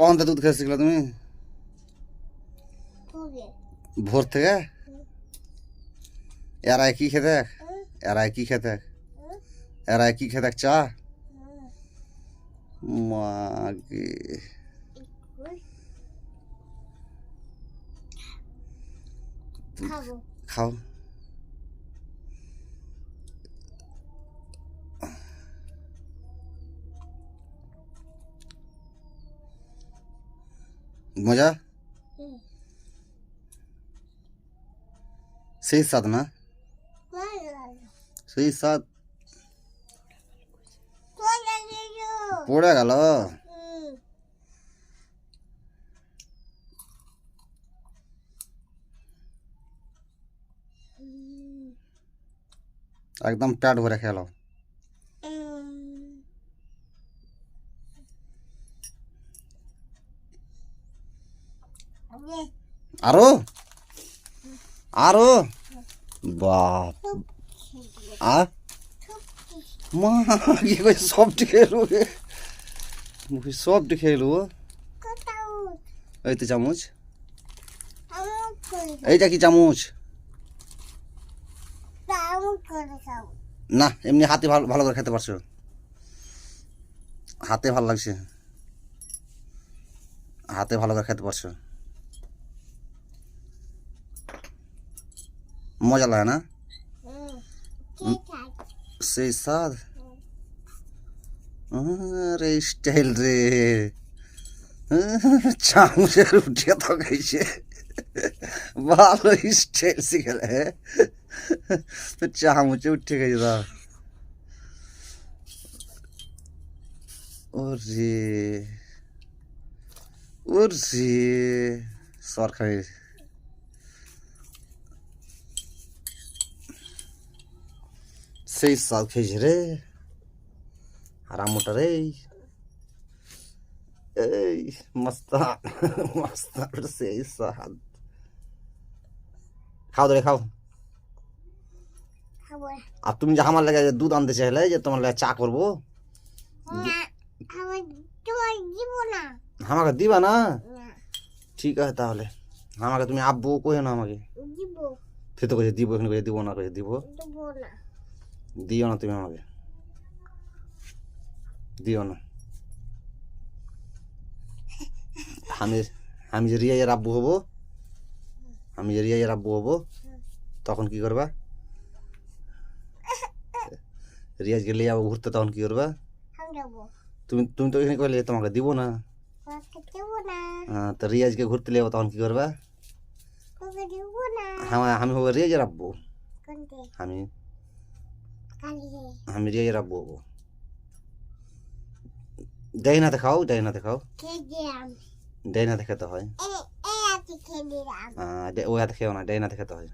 থেকে দুধ খেতে শিখলে তুমি ভোর থেকে এরাই কি খেতে এরাই কি খেতে এরাই কি খেতে চা মাগে খাও মজা হুম। সেই স্বাদ না ভালো লাগল সেই স্বাদ ভালো লাগল পড়ে আরও? আরও? বাপ। আ মা, কি কইছে সবটি খেলো মুখে সবটি খেলো কোথাও এই তো চামচ। এইটা কি চামচ? না, এমনি হাতে ভালো ভালো করে খেতে পারছ। হাতে ভালো লাগছে। হাতে ভালো করে খেতে পারছ। মজা লাগে না হুম ঠিক আছে সেই স্বাদ আরে স্টাইল রে চামচের উঠিয়ে তো খাইছে ভালো স্টাইল শিখেলে তো চামচে উঠে গেছে তা ওরে ওরে সরকারি সেই স্বাদ খেয়েছে রে হারাম মোটা রে এই মস্তান মস্তান সেই স্বাদ খাও ধরে খাও আর তুমি যে আমার লাগে দুধ আনতে চাইলে যে তোমার লাগে চা করব আমাকে দিবা না ঠিক আছে তাহলে আমাকে তুমি আব্বু কহে না আমাকে তো কইছে দিব এখানে কইছে দিব না কইছে দিব দিব না দিও না তুমি আমাকে। দিও না। আমি আমি যে রিয়াইয়ের আব্বু হব আমি যে রিয়াইয়ের আব্বু হব তখন কি করবা? রিয়াজকে লিয়ে যাব ঘুরতে তখন কি করবা? তুমি তুমি তো এখানে কইলে তোমাকে দিব না। হ্যাঁ, তো রিয়াজকে ঘুরতে লিয়ে যাব তখন কি করবা? হ্যাঁ আমি হব রিয়াজের আব্বু। আমি আমি রিয়াজের আব্বু হব ডাইনাতে খাও ডাইনাতে খাও খেয়ে দিলাম ডাইনাতে খেতে হয় ওই খেও না ডাইনাতে খেতে হয়